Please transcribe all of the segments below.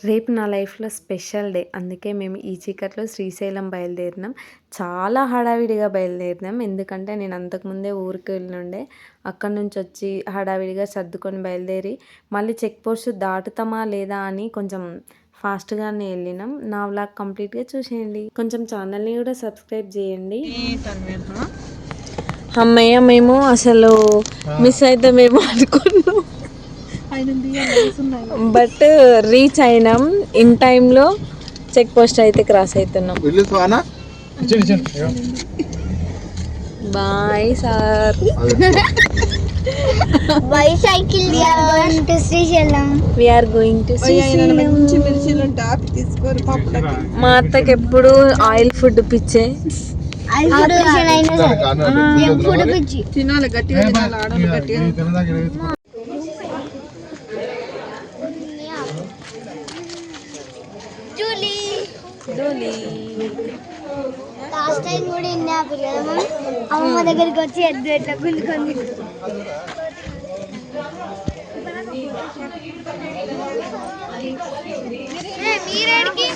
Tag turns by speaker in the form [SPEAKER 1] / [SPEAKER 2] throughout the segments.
[SPEAKER 1] రేపు నా లైఫ్‌లో స్పెషల్ డే. అందుకే మేము ఈ చీకట్లో శ్రీశైలం బయలుదేరినాం. చాలా హడావిడిగా బయలుదేరినాం. ఎందుకంటే నేను అంతకుముందే ఊరికి వెళ్ళుండే. అక్కడి నుంచి వచ్చి హడావిడిగా సర్దుకొని బయలుదేరి మళ్ళీ చెక్ పోస్ట్ దాటుతామా లేదా అని కొంచెం ఫాస్ట్‌గానే వెళ్ళినాం. నా వ్లాగ్ కంప్లీట్‌గా చూసేయండి. కొంచెం ఛానల్‌ని కూడా సబ్స్క్రైబ్ చేయండి. అమ్మయ్య మేము అసలు మిస్ అవుతామేమో అనుకున్నాం. బట్ రీచ్ అయినాం. ఇన్ టైంలో చెక్ పోస్ట్ అయితే క్రాస్ అవుతున్నాం. Bye sir.
[SPEAKER 2] Bicycle going to Srisailam
[SPEAKER 1] we're going to మా అత్తకి ఎప్పుడు ఆయిల్ ఫుడ్ పిచ్చే.
[SPEAKER 2] జంక్ ఫుడ్ పిచ్చి
[SPEAKER 3] తినాలి గట్టిగా తినాలి ఆడవాళ్ళు గట్టిగా.
[SPEAKER 2] లాస్ట్ టైం కూడా ఇన్నే ఆపారు కదా అమ్మమ్మ దగ్గరికి వచ్చి ఎద్దు ఎట్లా గుంజుకుంది. ఏ, మీరేడికి?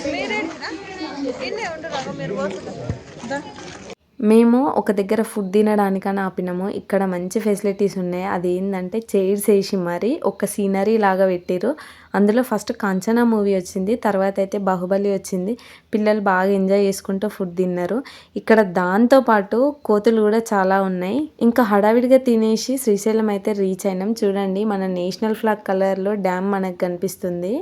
[SPEAKER 1] మేము ఒక దగ్గర ఫుడ్ తినడానికని ఆపినాము. ఇక్కడ మంచి ఫెసిలిటీస్ ఉన్నాయి. అది ఏంటంటే చైర్స్ వేసి మరి ఒక సీనరీ లాగా పెట్టారు అందులో ఫస్ట్ కాంచనా మూవీ వచ్చింది. తర్వాత అయితే బాహుబలి వచ్చింది. పిల్లలు బాగా ఎంజాయ్ చేసుకుంటూ ఫుడ్ తిన్నారు. ఇక్కడ దాంతో పాటు కోతులు కూడా చాలా ఉన్నాయి. ఇంకా హడావిడిగా తినేసి శ్రీశైలం అయితే రీచ్ అయినాం. చూడండి మన నేషనల్ ఫ్లాగ్ కలర్లో డ్యామ్ మనకు కనిపిస్తుంది.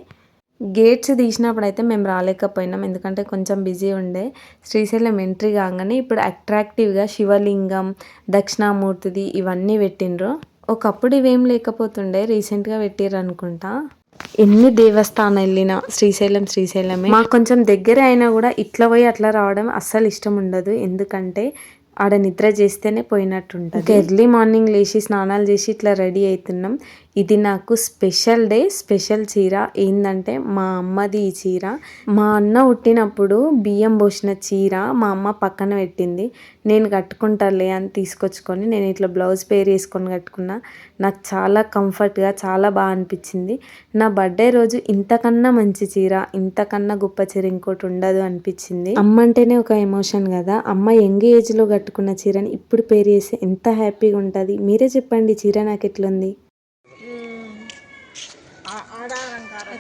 [SPEAKER 1] గేట్స్ తీసినప్పుడు అయితే మేము రాలేకపోయినాం. ఎందుకంటే కొంచెం బిజీ ఉండే. శ్రీశైలం ఎంట్రీ కాగానే ఇప్పుడు అట్రాక్టివ్గా శివలింగం దక్షిణామూర్తిది ఇవన్నీ పెట్టిండ్రు. ఒకప్పుడు ఇవేం లేకపోతుండే రీసెంట్గా పెట్టిర్రు అనుకుంటా. ఎన్ని దేవస్థానం వెళ్ళినా శ్రీశైలం శ్రీశైలమే. మాకు కొంచెం దగ్గర అయినా కూడా ఇట్లా పోయి అట్లా రావడం అస్సలు ఇష్టం ఉండదు. ఎందుకంటే ఆడ నిద్ర చేస్తేనే పోయినట్టు ఉంటుంది ఎర్లీ మార్నింగ్ లేచి స్నానాలు చేసి ఇట్లా రెడీ అవుతున్నాం ఇది నాకు స్పెషల్ డే స్పెషల్ చీర. ఏంటంటే మా అమ్మది ఈ చీర. మా అన్న పుట్టినప్పుడు బియ్యం పోసిన చీర మా అమ్మ పక్కన పెట్టింది. నేను కట్టుకుంటాలే అని తీసుకొచ్చుకొని నేను ఇట్లా బ్లౌజ్ పేర్ వేసుకొని కట్టుకున్నా. నాకు చాలా కంఫర్ట్గా చాలా బాగా అనిపించింది. నా బర్త్డే రోజు ఇంతకన్నా మంచి చీర ఇంతకన్నా గొప్ప చీర ఇంకోటి ఉండదు అనిపించింది. అమ్మ అంటేనే ఒక ఎమోషన్ కదా. అమ్మ యంగ్ ఏజ్లో కట్టుకున్న చీరని ఇప్పుడు పేరు చేస్తే ఎంత హ్యాపీగా ఉంటుంది. మీరే చెప్పండి చీర నాకు ఎట్లుంది?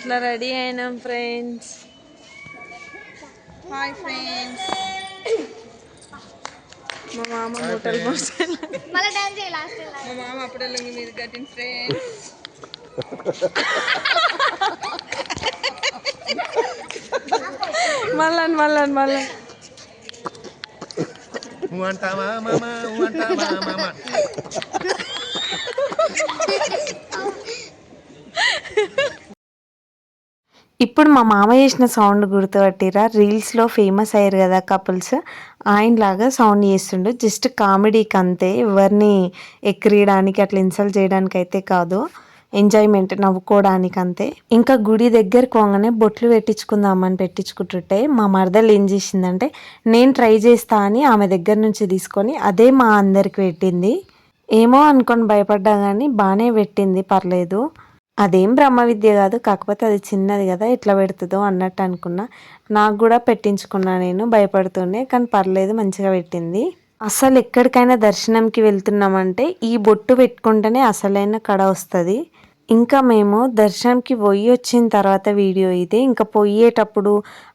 [SPEAKER 1] అట్లా రెడీ అయినాం ఫ్రెండ్స్?
[SPEAKER 3] Hi friends.
[SPEAKER 1] మా మామ మూటలు మోసాడు
[SPEAKER 2] మళ్ళీ డాన్స్ చేయాలి లాస్ట్
[SPEAKER 3] మా మామ అప్పుడే లుంగి మీద కట్టిన ఫ్రెండ్స్.
[SPEAKER 1] మళ్ళా మళ్ళా మళ్ళా
[SPEAKER 4] అంటావా మామ అంటావా మామ?
[SPEAKER 1] ఇప్పుడు మా మామ చేసిన సౌండ్ గుర్తుపట్టిరా? రీల్స్లో ఫేమస్ అయ్యారు కదా కపుల్స్. ఆయనలాగా సౌండ్ చేస్తుండు. జస్ట్ కామెడీకి అంతే ఎవరిని ఎక్కిరియడానికి అట్లా ఇన్సల్ట్ చేయడానికి అయితే కాదు. ఎంజాయ్మెంట్ నవ్వుకోవడానికి అంతే ఇంకా గుడి దగ్గర పోగానే బొట్లు పెట్టించుకుందామని పెట్టించుకుంటుంటే మా మరదలు ఏం చేసిందంటే నేను ట్రై చేస్తా అని ఆమె దగ్గర నుంచి తీసుకొని అదే మా అందరికి పెట్టింది. ఏమో అనుకొని భయపడ్డా కానీ బాగానే పెట్టింది. పర్లేదు. అదేం బ్రహ్మ విద్య కాదు కాకపోతే అది చిన్నది కదా ఎట్లా పెడుతుందో అన్నట్టు అనుకున్నా. నాకు కూడా పెట్టించుకున్నా నేను భయపడుతూనే కానీ పర్లేదు మంచిగా పెట్టింది. అసలు ఎక్కడికైనా దర్శనంకి వెళ్తున్నామంటే ఈ బొట్టు పెట్టుకుంటేనే అసలైన కడ వస్తుంది. ఇంకా మేము దర్శనంకి పోయి వచ్చిన తర్వాత వీడియో ఇది. ఇంకా పోయేటప్పుడు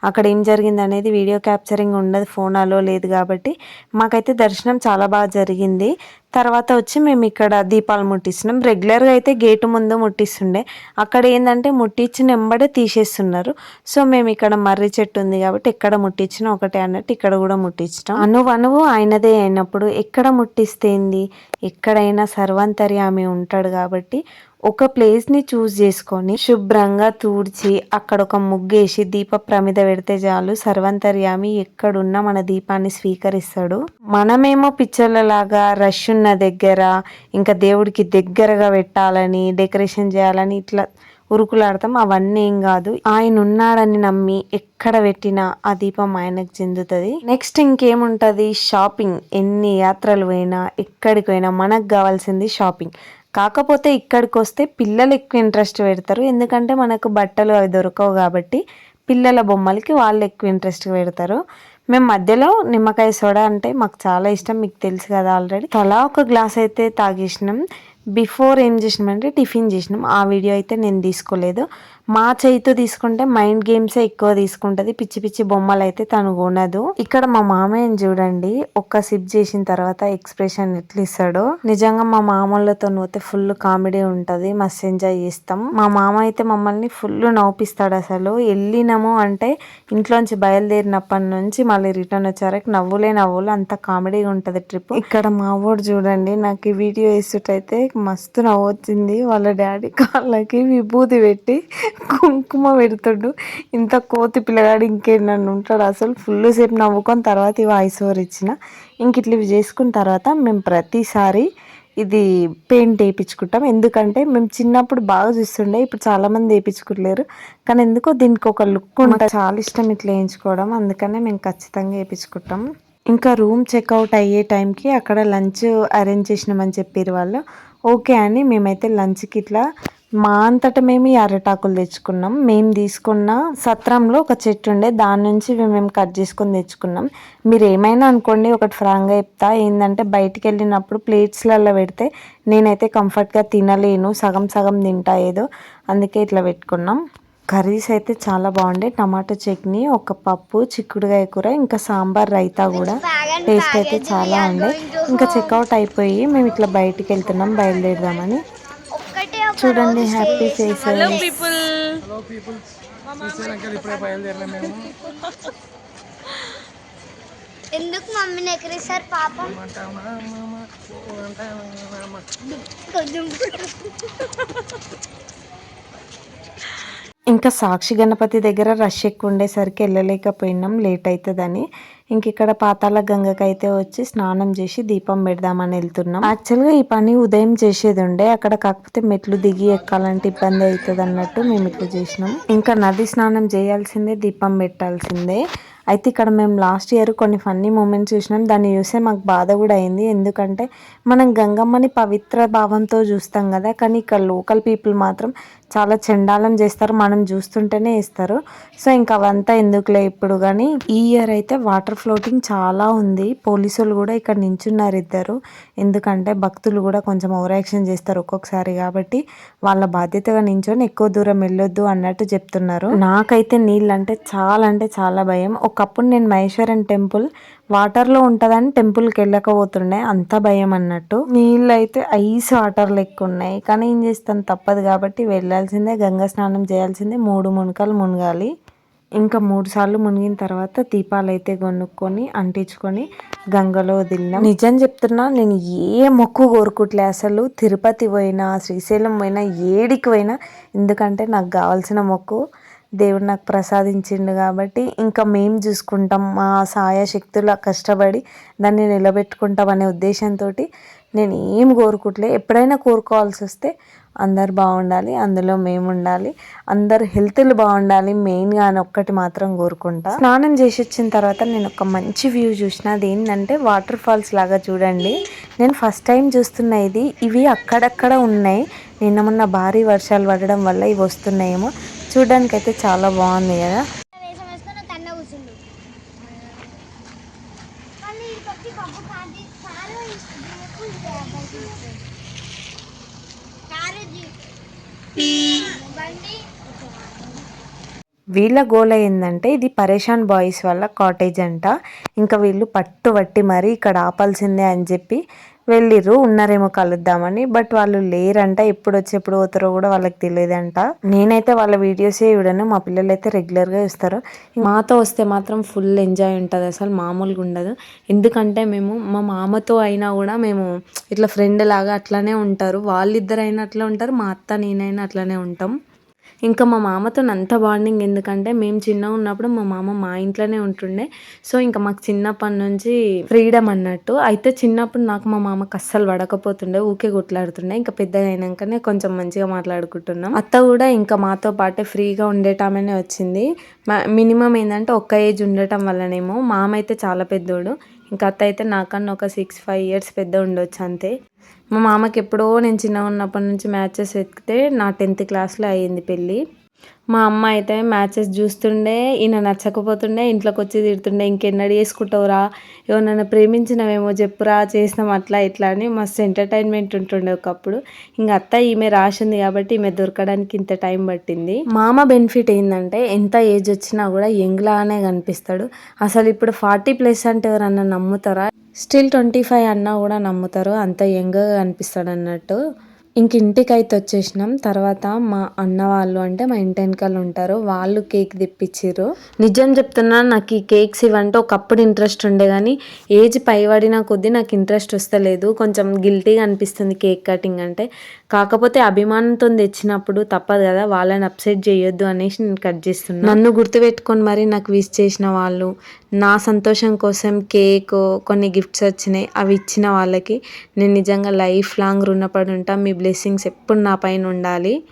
[SPEAKER 1] అక్కడ ఏం జరిగింది అనేది వీడియో క్యాప్చరింగ్ ఉండదు ఫోన్ అలో లేదు కాబట్టి. మాకైతే దర్శనం చాలా బాగా జరిగింది. తర్వాత వచ్చి మేము ఇక్కడ దీపాలు ముట్టిస్తున్నాం. రెగ్యులర్గా అయితే గేటు ముందు ముట్టిస్తుండే. అక్కడ ఏంటంటే ముట్టించిన వెంబడే తీసేస్తున్నారు. సో మేము ఇక్కడ మర్రి చెట్టు ఉంది కాబట్టి ఎక్కడ ముట్టించినా ఒకటే అన్నట్టు ఇక్కడ కూడా ముట్టించినాం. అనువు అనువు ఆయనదే అయినప్పుడు ఎక్కడ ముట్టిస్తేంది ఎక్కడైనా సర్వంతరి ఆమె ఉంటాడు కాబట్టి ఒక ప్లేస్ని చూస్ చేసుకొని శుభ్రంగా తూడ్చి అక్కడ ఒక ముగ్గేసి దీప ప్రమిద పెడితే చాలు. సర్వంతర్యామి ఎక్కడున్నా మన దీపాన్ని స్వీకరిస్తాడు. మనమేమో పిచ్చర్లలాగా రష్ ఉన్న దగ్గర ఇంకా దేవుడికి దగ్గరగా పెట్టాలని డెకరేషన్ చేయాలని ఇట్లా ఉరుకులాడతాం. అవన్నీ ఏం కాదు. ఆయన ఉన్నాడని నమ్మి ఎక్కడ పెట్టినా ఆ దీపం ఆయనకు చెందుతుంది. నెక్స్ట్ ఇంకేముంటది? షాపింగ్ ఎన్ని యాత్రలు పోయినా ఎక్కడికి పోయినా మనకు కావాల్సింది షాపింగ్ కాకపోతే ఇక్కడికి వస్తే పిల్లలు ఎక్కువ ఇంట్రెస్ట్ పెడతారు. ఎందుకంటే మనకు బట్టలు అవి దొరకవు కాబట్టి పిల్లల బొమ్మలకి వాళ్ళు ఎక్కువ ఇంట్రెస్ట్ పెడతారు. మేము మధ్యలో నిమ్మకాయ సోడా అంటే మాకు చాలా ఇష్టం మీకు తెలుసు కదా ఆల్రెడీ. తలా ఒక గ్లాస్ అయితే తాగేసినాం. బిఫోర్ ఏం చేసినాం అంటే టిఫిన్ చేసినాం. ఆ వీడియో అయితే నేను తీసుకోలేదు. మా చేయితో తీసుకుంటే మైండ్ గేమ్సే ఎక్కువ తీసుకుంటది. పిచ్చి పిచ్చి బొమ్మలు అయితే తను కొనదు. ఇక్కడ మా మామయ్యని చూడండి. ఒక్క సిప్ చేసిన తర్వాత ఎక్స్ప్రెషన్ ఎట్లా ఇస్తాడో నిజంగా మా మామలతో పోతే ఫుల్ కామెడీ ఉంటది. మస్తు ఎంజాయ్ చేస్తాం. మా మామ అయితే మమ్మల్ని ఫుల్ నవ్వుపిస్తాడు అసలు. వెళ్ళినాము అంటే ఇంట్లోంచి బయలుదేరినప్పటి నుంచి మళ్ళీ రిటర్న్ వచ్చారకి నవ్వులే నవ్వులు. అంత కామెడీగా ఉంటది ట్రిప్ ఇక్కడ మా ఊడు చూడండి. నాకు ఈ వీడియో వేస్తుంటైతే మస్తు నవ్వొచ్చింది. వాళ్ళ డాడీ కాళ్ళకి విభూతి పెట్టి కుంకుమ పెడుతుండు. ఇంత కోతి పిల్లగాడు ఇంకేమన్నా ఉంటాడు. అసలు ఫుల్ సేపు నవ్వుకొని తర్వాత ఈ వాయిస్ ఓవర్ ఇచ్చిన. ఇంక ఇట్లా ఇవి చేసుకున్న తర్వాత మేము ప్రతిసారి ఇది పెయింట్ వేయించుకుంటాం. ఎందుకంటే మేము చిన్నప్పుడు బాగా చూస్తుండే. ఇప్పుడు చాలామంది వేయించుకోలేరు. కానీ ఎందుకో దీనికి ఒక లుక్ ఉంటుంది. చాలా ఇష్టం ఇట్లా వేయించుకోవడం. అందుకనే మేము ఖచ్చితంగా వేయించుకుంటాం. ఇంకా రూమ్ చెక్అవుట్ అయ్యే టైంకి అక్కడ లంచ్ అరేంజ్ చేసినామని చెప్పారు వాళ్ళు. ఓకే అని మేమైతే లంచ్కి ఇట్లా మా అంతట మేము ఈ అరటాకులు తెచ్చుకున్నాం. మేము తీసుకున్న సత్రంలో ఒక చెట్టు ఉండే దాని నుంచి మేము కట్ చేసుకొని తెచ్చుకున్నాం. మీరు ఏమైనా అనుకోండి ఒకటి ఫ్రాంక్గా చెప్తా. ఏంటంటే బయటికి వెళ్ళినప్పుడు ప్లేట్స్లలో పెడితే నేనైతే కంఫర్ట్గా తినలేను. సగం సగం తింటా ఏదో. అందుకే ఇట్లా పెట్టుకున్నాం. కర్రీస్ అయితే చాలా బాగుండే. టమాటో చట్నీ ఒక పప్పు చిక్కుడుగాయ కూర ఇంకా సాంబార్ రైతా కూడా. టేస్ట్ అయితే చాలా ఉండే. ఇంకా చెక్అవుట్ అయిపోయి మేము ఇట్లా బయటికి వెళ్తున్నాం బయలుదేరదామని. చూడండి హ్యాపీ ఫేస్
[SPEAKER 4] హలో పీపుల్ చూసారంటే ఇప్పుడే బయలుదేరినా మేము.
[SPEAKER 2] ఎందుకు మమ్మీని ఎక్కడిస్తారు పాపం?
[SPEAKER 1] ఇంకా సాక్షి గణపతి దగ్గర రష్ ఎక్కువ ఉండేసరికి వెళ్ళలేకపోయినాం లేట్ అవుతుందని. ఇంక ఇక్కడ పాతాల గంగకి అయితే వచ్చి స్నానం చేసి దీపం పెడదామని వెళ్తున్నాం. యాక్చువల్గా ఈ పని ఉదయం చేసేది ఉండే అక్కడ కాకపోతే మెట్లు దిగి ఎక్కాలంటే ఇబ్బంది అవుతుంది అన్నట్టు మేము ఇట్లా చేసినాం. ఇంకా నది స్నానం చేయాల్సిందే దీపం పెట్టాల్సిందే. అయితే ఇక్కడ మేము లాస్ట్ ఇయర్ కొన్ని ఫన్నీ మూమెంట్స్ చూసినాం. దాన్ని చూసే మాకు బాధ కూడా అయింది. ఎందుకంటే మనం గంగమ్మని పవిత్ర భావంతో చూస్తాం కదా కానీ ఇక్కడ లోకల్ పీపుల్ మాత్రం చాలా చండాలం చేస్తారు మనం చూస్తుంటేనే ఇస్తారు. సో ఇంకా అవంతా ఎందుకులే ఇప్పుడు? కానీ ఈ ఇయర్ అయితే వాటర్ ఫ్లోటింగ్ చాలా ఉంది. పోలీసులు కూడా ఇక్కడ నించున్నారు ఇద్దరు. ఎందుకంటే భక్తులు కూడా కొంచెం ఓవర్ యాక్షన్ చేస్తారు ఒక్కొక్కసారి కాబట్టి వాళ్ళ బాధ్యతగా నించొని ఎక్కువ దూరం వెళ్ళొద్దు అన్నట్టు చెప్తున్నారు. నాకైతే నీళ్ళంటే చాలా అంటే చాలా భయం. ఒకప్పుడు నేను మహేశ్వరన్ టెంపుల్ వాటర్లో ఉంటుందని టెంపుల్కి వెళ్ళకపోతుండే అంత భయం అన్నట్టు. నీళ్ళు అయితే ఐస్ వాటర్ లెక్క ఉన్నాయి కానీ ఏం చేస్తాను తప్పదు కాబట్టి వెళ్ళాల్సిందే గంగా స్నానం చేయాల్సిందే మూడు మునకలు మునగాలి. ఇంకా మూడు సార్లు మునిగిన తర్వాత దీపాలు అయితే కొనుక్కొని అంటించుకొని గంగలో వదిలినాం. నిజం చెప్తున్నా నేను ఏ మొక్కు కోరుకుట్లే అసలు. తిరుపతి పోయినా శ్రీశైలం పోయినా ఏడికి పోయినా. ఎందుకంటే నాకు కావాల్సిన మొక్కు దేవుడు నాకు ప్రసాదించిండు కాబట్టి ఇంకా మేము చూసుకుంటాం. మా సాయ శక్తుల కష్టపడి దాన్ని నిలబెట్టుకుంటాం అనే ఉద్దేశంతో నేను ఏం కోరుకుంటలే. ఎప్పుడైనా కోరుకోవాల్సి వస్తే అందరు బాగుండాలి అందులో మేము ఉండాలి అందరు హెల్త్లు బాగుండాలి మెయిన్గా అని ఒక్కటి మాత్రం కోరుకుంటా. స్నానం చేసి వచ్చిన తర్వాత నేను ఒక మంచి వ్యూ చూసిన అది ఏంటంటే వాటర్ ఫాల్స్ లాగా చూడండి. నేను ఫస్ట్ టైం చూస్తున్న ఇది. ఇవి అక్కడక్కడ ఉన్నాయి. నిన్న మొన్న భారీ వర్షాలు పడడం వల్ల ఇవి వస్తున్నాయేమో. చూడడానికి అయితే చాలా బాగుంది కదా. వీళ్ళ గోల్ ఏంటంటే ఇది పరేషాన్ బాయ్స్ వాళ్ళ కాటేజ్ అంట. ఇంకా వీళ్ళు పట్టు పట్టి మరీ ఇక్కడ ఆపాల్సిందే అని చెప్పి వెళ్ళిర్రు ఉన్నారేమో కలుద్దామని బట్ వాళ్ళు లేరంట. ఎప్పుడు వచ్చి ఎప్పుడు పోతారో కూడా వాళ్ళకి తెలియదంట. నేనైతే వాళ్ళ వీడియోసే చూడను మా పిల్లలు అయితే రెగ్యులర్గా ఇస్తారు మాతో వస్తే మాత్రం ఫుల్ ఎంజాయ్ ఉంటుంది అసలు మామూలుగా ఉండదు. ఎందుకంటే మేము మా మామతో అయినా కూడా మేము ఇట్లా ఫ్రెండ్ లాగా అట్లానే ఉంటారు. వాళ్ళిద్దరైనా అట్లా ఉంటారు మా అత్త నేనైనా అట్లానే ఉంటాం. ఇంకా మా మామతో అంత బాండింగ్ ఎందుకంటే మేము చిన్నగా ఉన్నప్పుడు మా మామ మా ఇంట్లోనే ఉంటుండే. సో ఇంకా మాకు చిన్నప్పటి నుంచి ఫ్రీడమ్ అన్నట్టు. అయితే చిన్నప్పుడు నాకు మా మామకు అస్సలు పడకపోతుండే ఊకే కొట్లాడుతుండే. ఇంకా పెద్దగా అయినాకనే కొంచెం మంచిగా మాట్లాడుకుంటున్నాం. అత్త కూడా ఇంకా మాతో పాటే ఫ్రీగా ఉండేటామనే వచ్చింది. మినిమం ఏంటంటే ఒక్క ఏజ్ ఉండటం వల్లనేమో మామ అయితే చాలా పెద్దోడు. ఇంకా అత్త అయితే నాకన్నా ఒక సిక్స్ ఫైవ్ ఇయర్స్ పెద్ద ఉండొచ్చు అంతే. మా మామకి ఎప్పుడో నేను చిన్నగా ఉన్నప్పటి నుంచి మ్యాచెస్ ఎక్కితే నా టెన్త్ క్లాస్లో అయ్యింది పెళ్ళి. మా అమ్మ అయితే మ్యాచెస్ చూస్తుండే ఈయన నచ్చకపోతుండే ఇంట్లోకి వచ్చి తిడుతుండే ఇంకెన్నడు చేసుకుంటావురా ఎవరన్నా ప్రేమించినవేమో చెప్పురా చేసినాం అట్లా ఇట్లా అని మస్తు ఎంటర్టైన్మెంట్ ఉంటుండే ఒకప్పుడు. ఇంక అత్త ఈమె రాసింది కాబట్టి ఈమె దొరకడానికి ఇంత టైం పట్టింది. మామ బెనిఫిట్ ఏంటంటే ఎంత ఏజ్ వచ్చినా కూడా యంగ్లానే కనిపిస్తాడు. అసలు ఇప్పుడు ఫార్టీ ప్లస్ అంటే ఎవరన్నా నమ్ముతారా? స్టిల్ ట్వంటీ ఫైవ్ అన్నా కూడా నమ్ముతారు. అంత యంగ్గా అనిపిస్తాడు అన్నట్టు ఇంక ఇంటికి అయితే వచ్చేసినాం. తర్వాత మా అన్న వాళ్ళు అంటే మా ఇంటి వెనకాల ఉంటారు. వాళ్ళు కేక్ తెప్పించారు నిజం చెప్తున్నా నాకు ఈ కేక్స్ ఇవంటే ఒకప్పుడు ఇంట్రెస్ట్ ఉండే కానీ ఏజ్ పైబడిన కొద్దీ నాకు ఇంట్రెస్ట్ వస్తలేదు. కొంచెం గిల్టీగా అనిపిస్తుంది కేక్ కటింగ్ అంటే. కాకపోతే అభిమానంతో తెచ్చినప్పుడు తప్పదు కదా వాళ్ళని అప్సెట్ చేయొద్దు అనేసి నేను కట్ చేస్తున్నాను నన్ను గుర్తుపెట్టుకొని మరి నాకు విష్ చేసిన వాళ్ళు నా సంతోషం కోసం కేక్ కొన్ని గిఫ్ట్స్ వచ్చినాయి. అవి ఇచ్చిన వాళ్ళకి నేను నిజంగా లైఫ్ లాంగ్ రుణపడి ఉంటా. మీ బ్లెస్సింగ్స్ ఎప్పుడు నా పైన ఉండాలి.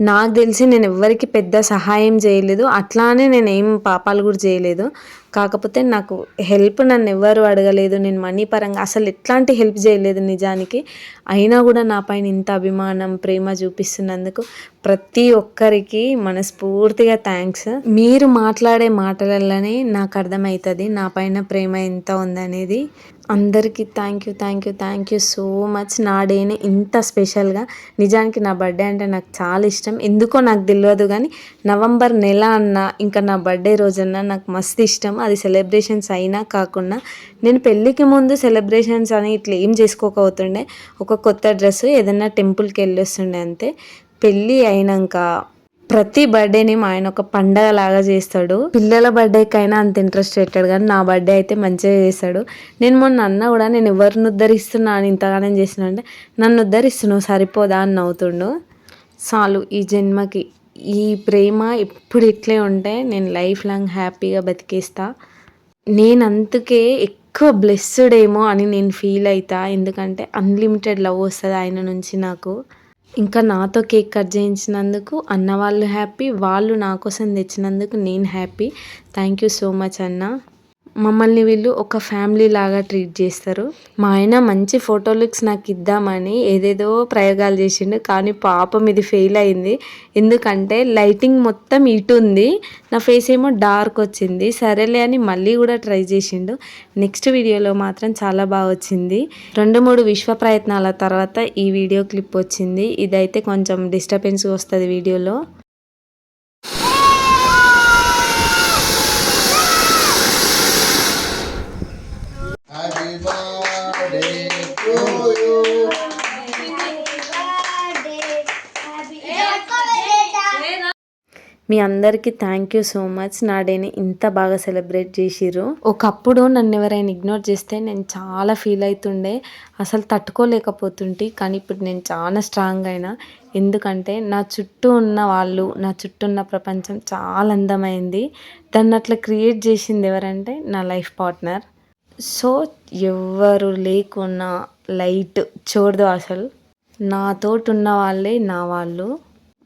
[SPEAKER 1] నాకు తెలిసి నేను ఎవ్వరికి పెద్ద సహాయం చేయలేదు. అట్లానే నేను ఏం పాపాలు కూడా చేయలేదు. కాకపోతే నాకు హెల్ప్ నన్ను ఎవ్వరు అడగలేదు. నేను మనీ పరంగా అసలు ఎట్లాంటి హెల్ప్ చేయలేదు నిజానికి. అయినా కూడా నా పైన ఇంత అభిమానం ప్రేమ చూపిస్తున్నందుకు ప్రతి ఒక్కరికి మనస్ఫూర్తిగా థ్యాంక్స్ మీరు మాట్లాడే మాటలలోనే నాకు అర్థమవుతుంది నా పైన ప్రేమ ఎంత ఉందనేది. అందరికీ thank you thank you thank you so much నా డేనే ఇంత స్పెషల్గా నిజానికి నా బర్త్డే అంటే నాకు చాలా ఇష్టం. ఎందుకో నాకు తెలియదు కానీ నవంబర్ నెల అన్న ఇంకా నా బర్త్డే రోజన్నా నాకు మస్తు ఇష్టం. అది సెలబ్రేషన్స్ అయినా కాకుండా నేను పెళ్ళికి ముందు సెలబ్రేషన్స్ అని ఇట్లా ఏం చేసుకోకపోతుండే. ఒక కొత్త డ్రెస్ ఏదైనా టెంపుల్కి వెళ్ళి వస్తుండే అంతే. పెళ్ళి అయినాక ప్రతి బర్త్డేని మా ఆయన ఒక పండగ లాగా చేస్తాడు. పిల్లల బర్త్డేకైనా అంత ఇంట్రెస్ట్ పెట్టాడు కానీ నా బర్త్డే అయితే మంచిగా చేస్తాడు. నేను మొన్న అన్న కూడా నేను ఎవరిని ఉద్ధరిస్తున్నా అని ఇంతగానం చేసిన అంటే నన్ను ఉద్ధరిస్తున్నావు సరిపోదా? అని నవ్వుతుండు. చాలు ఈ జన్మకి. ఈ ప్రేమ ఎప్పుడు ఇట్లే ఉంటే నేను లైఫ్ లాంగ్ హ్యాపీగా బతికేస్తా. నేను అందుకే ఎక్కువ బ్లెస్డ్ ఏమో అని నేను ఫీల్ అవుతా ఎందుకంటే అన్లిమిటెడ్ లవ్ వస్తుంది ఆయన నుంచి నాకు. ఇంకా నాతో కేక్ కట్ చేయించినందుకు అన్న వాళ్ళు హ్యాపీ వాళ్ళు నా కోసం తెచ్చినందుకు నేను happy thank you so much అన్న. మమ్మల్ని వీళ్ళు ఒక ఫ్యామిలీ లాగా ట్రీట్ చేస్తారు. మా ఆయన మంచి ఫోటో లుక్స్ నాకు ఇద్దామని ఏదేదో ప్రయోగాలు చేసిండు కానీ పాపం ఇది ఫెయిల్ అయింది. ఎందుకంటే లైటింగ్ మొత్తం ఇటు ఉంది నా ఫేస్ ఏమో డార్క్ వచ్చింది. సరేలే అని మళ్ళీ కూడా ట్రై చేసిండు. నెక్స్ట్ వీడియోలో మాత్రం చాలా బాగా వచ్చింది. రెండు మూడు విశ్వ ప్రయత్నాల తర్వాత ఈ వీడియో క్లిప్ వచ్చింది. ఇదైతే కొంచెం డిస్టర్బెన్స్ వస్తుంది వీడియోలో. మీ అందరికీ థ్యాంక్ యూ సో మచ్ నా డేని ఇంత బాగా సెలబ్రేట్ చేసిర్రు. ఒకప్పుడు నన్ను ఎవరైనా ఇగ్నోర్ చేస్తే నేను చాలా ఫీల్ అవుతుండే అసలు తట్టుకోలేకపోతుంటే కానీ ఇప్పుడు నేను చాలా స్ట్రాంగ్ అయినా. ఎందుకంటే నా చుట్టూ ఉన్న వాళ్ళు నా చుట్టూ ఉన్న ప్రపంచం చాలా అందమైంది. దాన్ని అట్లా క్రియేట్ చేసింది ఎవరంటే నా లైఫ్ పార్ట్నర్ సో ఎవరు లేకున్నా లైట్ చూడదు అసలు. నాతోటి ఉన్న వాళ్ళే నా వాళ్ళు.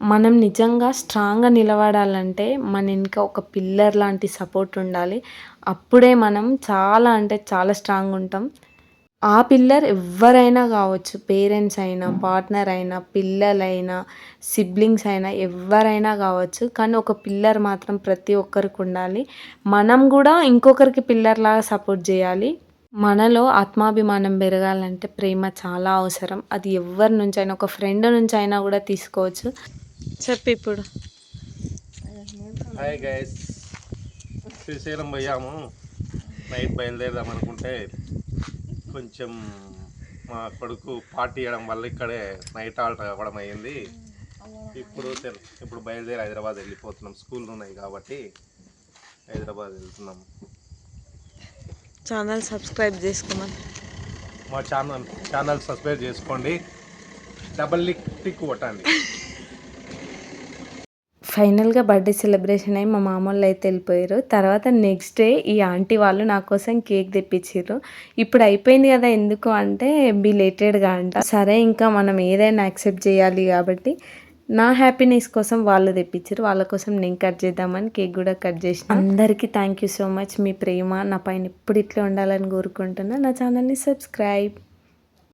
[SPEAKER 1] మనం నిజంగా స్ట్రాంగ్గా నిలబడాలంటే మన వెనుక ఒక పిల్లర్ లాంటి సపోర్ట్ ఉండాలి. అప్పుడే మనం చాలా అంటే చాలా స్ట్రాంగ్ ఉంటాం. ఆ పిల్లర్ ఎవరైనా కావచ్చు పేరెంట్స్ అయినా పార్ట్నర్ అయినా పిల్లలైనా సిబ్లింగ్స్ అయినా ఎవరైనా కావచ్చు కానీ ఒక పిల్లర్ మాత్రం ప్రతి ఒక్కరికి ఉండాలి. మనం కూడా ఇంకొకరికి పిల్లర్ లాగా సపోర్ట్ చేయాలి. మనలో ఆత్మాభిమానం పెరగాలంటే ప్రేమ చాలా అవసరం. అది ఎవరి నుంచి అయినా ఒక ఫ్రెండ్ నుంచి అయినా కూడా తీసుకోవచ్చు. చెప్పు ఇప్పుడు.
[SPEAKER 5] హాయ్ గైస్ శ్రీశైలం పోయాము. నైట్ బయలుదేరదాం అనుకుంటే కొంచెం మా కొడుకు పార్టీ ఇవ్వడం వల్ల ఇక్కడే నైట్ ఆల్ట్ అవ్వడం అయ్యింది. ఇప్పుడు ఇప్పుడు బయలుదేరి హైదరాబాద్ వెళ్ళిపోతున్నాం. స్కూల్ ఉన్నాయి కాబట్టి హైదరాబాద్ వెళ్తున్నాం.
[SPEAKER 1] ఛానల్ సబ్స్క్రైబ్ చేసుకోమని.
[SPEAKER 5] మా ఛానల్ ఛానల్ సబ్స్క్రైబ్ చేసుకోండి. డబల్ లిక్ టిక్ కొట్టండి.
[SPEAKER 1] ఫైనల్గా బర్త్డే సెలబ్రేషన్ అయ్యి మా మామూలు అయితే వెళ్ళిపోయారు. తర్వాత నెక్స్ట్ డే ఈ ఆంటీ వాళ్ళు నా కోసం కేక్ తెప్పించారు ఇప్పుడు అయిపోయింది కదా ఎందుకు అంటే బిలేటెడ్గా అంట. సరే ఇంకా మనం ఏదైనా యాక్సెప్ట్ చేయాలి కాబట్టి నా హ్యాపీనెస్ కోసం వాళ్ళు తెప్పించారు వాళ్ళ కోసం నేను కట్ చేద్దామని కేక్ కూడా కట్ చేసి అందరికీ థ్యాంక్ యూ సో మచ్. మీ ప్రేమ నా పైన ఇప్పుడు ఇట్లా ఉండాలని కోరుకుంటున్నా. నా ఛానల్ని సబ్స్క్రైబ్.